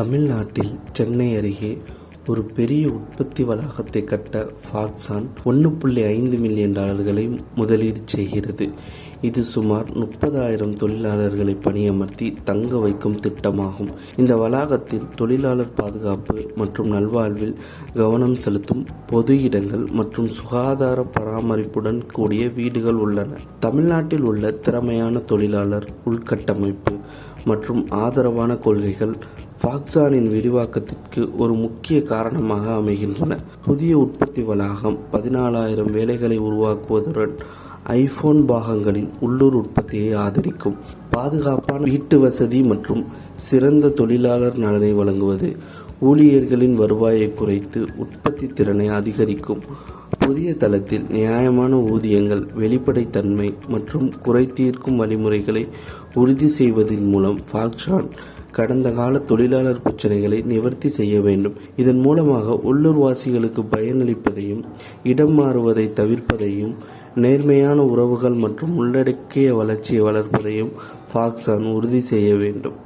தமிழ்நாட்டில் சென்னை அருகே ஒரு பெரிய உற்பத்தி வளாகத்தை கட்ட ஃபாக்ஸான் ஒன்று புள்ளி ஐந்து மில்லியன் டாலர்களை முதலீடு செய்கிறது. இது சுமார் முப்பதாயிரம் தொழிலாளர்களை பணியமர்த்தி தங்க வைக்கும் திட்டமாகும். இந்த வளாகத்தில் தொழிலாளர் பாதுகாப்பு மற்றும் நல்வாழ்வில் கவனம் செலுத்தும் பொது இடங்கள் மற்றும் சுகாதார பராமரிப்புடன் கூடிய வீடுகள் உள்ளன. தமிழ்நாட்டில் உள்ள திறமையான தொழிலாளர் உள்கட்டமைப்பு மற்றும் ஆதரவான கொள்கைகள் பாக்சானின் விரிவாக்கத்திற்கு ஒரு முக்கிய காரணமாக அமைகின்றன. புதிய உற்பத்தி வளாகம் பதினாலாயிரம் வேலைகளை உருவாக்குவதுடன் ஐபோன் பாகங்களின் உள்ளூர் உற்பத்தியை ஆதரிக்கும். பாதுகாப்பான வீட்டு வசதி மற்றும் சிறந்த தொழிலாளர் நலனை வழங்குவது ஊழியர்களின் வருவாயை குறைத்து உற்பத்தி திறனை அதிகரிக்கும். புதிய தளத்தில் நியாயமான ஊதியங்கள் வெளிப்படைத்தன்மை மற்றும் குறை தீர்க்கும் வழிமுறைகளை உறுதி செய்வதன் மூலம் ஃபாக்ஷான் கடந்த கால தொழிலாளர் பிரச்சனைகளை நிவர்த்தி செய்ய வேண்டும். இதன் மூலமாக உள்ளூர்வாசிகளுக்கு பயனளிப்பதையும் இடம் மாறுவதை தவிர்ப்பதையும் நேர்மையான உறவுகள் மற்றும் உள்ளடக்கிய வளர்ச்சியை வளர்ப்பதையும் ஃபாக்ஸான் உறுதி செய்ய வேண்டும்.